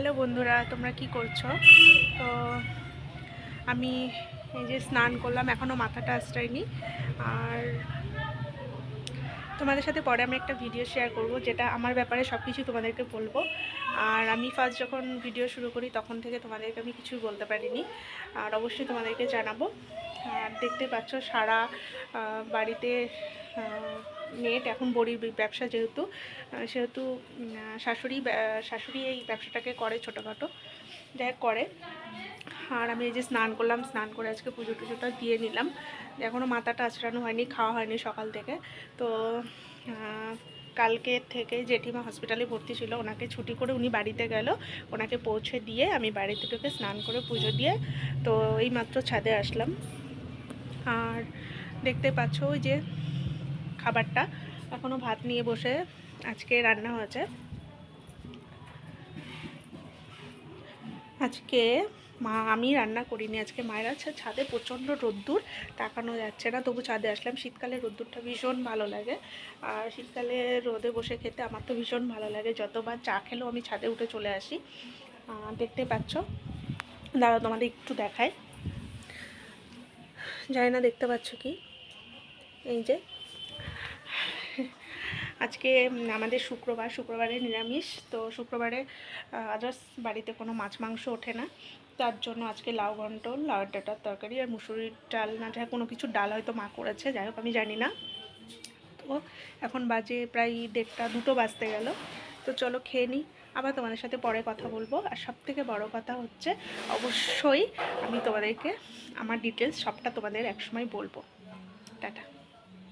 Hello বন্ধুরা, তোমরা কি করছ? তো আমি এই যে স্নান করলাম এখনও মাথাটা আশ্রয়নি। আর তোমাদের সাথে পরে আমি একটা ভিডিও শেয়ার করব, যেটা আমার ব্যাপারে সব কিছু তোমাদেরকে বলব। আর আমি ফার্স্ট যখন ভিডিও শুরু করি, তখন থেকে তোমাদেরকে আমি কিছু বলতে পারিনি। আর অবশ্যই তোমাদেরকে জানাব। আর দেখতে পাচ্ছ, সারা বাড়িতে নেট, এখন বড়ির ব্যবসা যেহেতু সেহেতু শাশুড়ি শাশুড়ি এই ব্যবসাটাকে করে ছোটোখাটো যাই করে। আর আমি এই যে স্নান করলাম, স্নান করে আজকে পুজো টুজোটা দিয়ে নিলাম। এখনও মাথাটা আঁচড়ানো হয়নি, খাওয়া হয়নি সকাল থেকে। তো কালকে থেকে জেঠিমা হসপিটালে ভর্তি ছিল, ওনাকে ছুটি করে উনি বাড়িতে গেল। ওনাকে পৌঁছে দিয়ে আমি বাড়িতে ঢুকে স্নান করে পুজো দিয়ে, তো এই মাত্র ছাদে আসলাম। আর দেখতে পাচ্ছ ওই যে খাবারটা। এখনও ভাত নিয়ে বসে আজকে রান্না হয়েছে। আজকে মা, আমি রান্না করিনি। আজকে মায়ের আছে ছাদে প্রচণ্ড রোদ্দুর, তাকানো যাচ্ছে না। তবু ছাদে আসলাম। শীতকালে রোদ্দুরটা ভীষণ ভালো লাগে। আর শীতকালে রোদে বসে খেতে আমার তো ভীষণ ভালো লাগে। যতবার চা খেলেও আমি ছাদে উঠে চলে আসি। দেখতে পাচ্ছ? দাঁড়া তোমাদের একটু দেখায়। জানি না, দেখতে পাচ্ছ কি? এই যে আজকে আমাদের শুক্রবার, শুক্রবারে নিরামিষ, তো শুক্রবারে আদার্স বাড়িতে কোনো মাছ মাংস ওঠে না। তার জন্য আজকে লাউ ঘন্ট লাউ ডাটার তরকারি আর মুসুরির ডাল না হোক কোনো কিছু ডাল হয়তো মা করেছে, যাই হোক আমি জানি না। তো এখন বাজে প্রায় দেড়টা, দুটো বাজতে গেল। তো চলো খেয়ে নিই আবার তোমাদের সাথে পরে কথা বলব। আর সব থেকে বড়ো কথা হচ্ছে, অবশ্যই আমি তোমাদেরকে, আমার ডিটেলস সবটা তোমাদের একসময় বলব। টাটা।